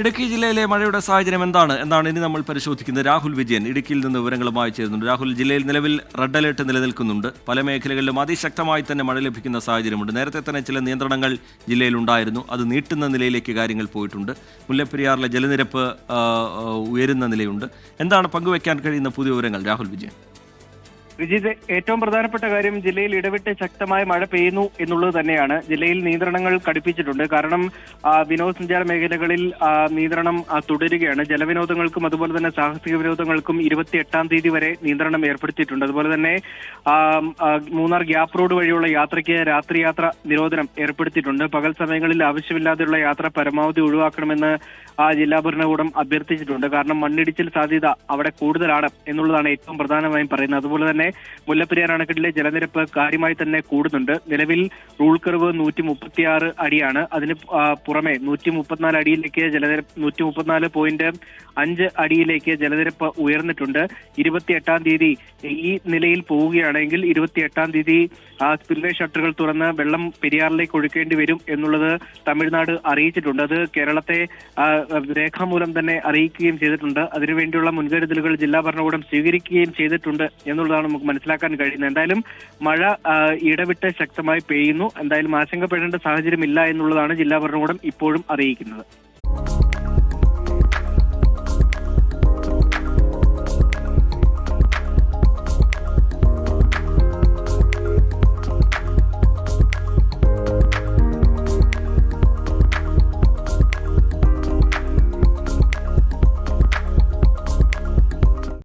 ഇടുക്കി ജില്ലയിലെ മഴയുടെ സാഹചര്യം എന്താണ്? എന്നാണ് ഇനി നമ്മൾ പരിശോധിക്കുന്നത്? രാഹുൽ വിജയൻ ഇടുക്കിയിൽ നിന്ന് വിവരങ്ങളുമായി ചേരുന്നുണ്ട്. രാഹുൽ ജില്ലയിൽ നിലവിൽ റെഡ് അലേർട്ട് നിലനിൽക്കുന്നുണ്ട്. പല മേഖലകളിലും അതിശക്തമായി തന്നെ മഴ ലഭിക്കുന്ന സാഹചര്യമുണ്ട്. നേരത്തെ തന്നെ ചില നിയന്ത്രണങ്ങൾ ജില്ലയിൽ ഉണ്ടായിരുന്നു. അത് നീട്ടുന്ന നിലയിലേക്ക് കാര്യങ്ങൾ പോയിട്ടുണ്ട്. മുല്ലപ്പെരിയാറിലെ ജലനിരപ്പ് ഉയരുന്ന നിലയുണ്ട്. എന്താണ് പങ്കുവയ്ക്കാൻ കഴിയുന്ന പുതിയ വിവരങ്ങൾ രാഹുൽ വിജയൻ? വിജിത് ഏറ്റവും പ്രധാനപ്പെട്ട കാര്യം ജില്ലയിൽ ഇടവിട്ട് ശക്തമായ മഴ പെയ്യുന്നു എന്നുള്ളത് തന്നെയാണ്. ജില്ലയിൽ നിയന്ത്രണങ്ങൾ കടുപ്പിച്ചിട്ടുണ്ട്. കാരണം വിനോദസഞ്ചാര മേഖലകളിൽ നിയന്ത്രണം തുടരുകയാണ്. ജലവിനോദങ്ങൾക്കും അതുപോലെ തന്നെ സാഹസിക വിനോദങ്ങൾക്കും ഇരുപത്തി എട്ടാം തീയതി വരെ നിയന്ത്രണം ഏർപ്പെടുത്തിയിട്ടുണ്ട്. അതുപോലെ തന്നെ മൂന്നാർ ഗ്യാപ് റോഡ് വഴിയുള്ള യാത്രയ്ക്ക് രാത്രി യാത്ര നിരോധനം ഏർപ്പെടുത്തിയിട്ടുണ്ട്. പകൽ സമയങ്ങളിൽ ആവശ്യമില്ലാതെയുള്ള യാത്ര പരമാവധി ഒഴിവാക്കണമെന്ന് ജില്ലാ ഭരണകൂടം അഭ്യർത്ഥിച്ചിട്ടുണ്ട്. കാരണം മണ്ണിടിച്ചിൽ സാധ്യത അവിടെ കൂടുതലാണ് എന്നുള്ളതാണ് ഏറ്റവും പ്രധാനമായും പറയുന്നത്. അതുപോലെ തന്നെ മുല്ലപ്പെരിയാർ അണക്കെട്ടിലെ ജലനിരപ്പ് കാര്യമായി തന്നെ കൂടുന്നുണ്ട്. നിലവിൽ റൂൾ കർവ് നൂറ്റി മുപ്പത്തിയാറ് അടിയാണ്. അതിന് ആ, പുറമെ നൂറ്റി മുപ്പത്തിനാല് അടിയിലേക്ക് ജലനിരപ്പ് നൂറ്റി മുപ്പത്തിനാല് പോയിന്റ് അഞ്ച് അടിയിലേക്ക് ജലനിരപ്പ് ഉയർന്നിട്ടുണ്ട്. ഇരുപത്തി എട്ടാം തീയതി ഈ നിലയിൽ പോവുകയാണെങ്കിൽ ഇരുപത്തി എട്ടാം തീയതി ആ സ്പിൽവേ ഷട്ടറുകൾ തുറന്ന് വെള്ളം പെരിയാറിലേക്ക് ഒഴുക്കേണ്ടി വരും എന്നുള്ളത് തമിഴ്നാട് അറിയിച്ചിട്ടുണ്ട്. അത് കേരളത്തെ ആ, രേഖാമൂലം തന്നെ അറിയിക്കുകയും ചെയ്തിട്ടുണ്ട്. അതിനുവേണ്ടിയുള്ള മുൻകരുതലുകൾ ജില്ലാ ഭരണകൂടം സ്വീകരിക്കുകയും ചെയ്തിട്ടുണ്ട് എന്നുള്ളതാണ് നമുക്ക് മനസ്സിലാക്കാൻ കഴിയുന്നത്. എന്തായാലും മഴ ഇടവിട്ട് ശക്തമായി പെയ്യുന്നു. എന്തായാലും ആശങ്കപ്പെടേണ്ട സാഹചര്യമില്ല എന്നുള്ളതാണ് ജില്ലാ ഭരണകൂടം ഇപ്പോഴും അറിയിക്കുന്നത്.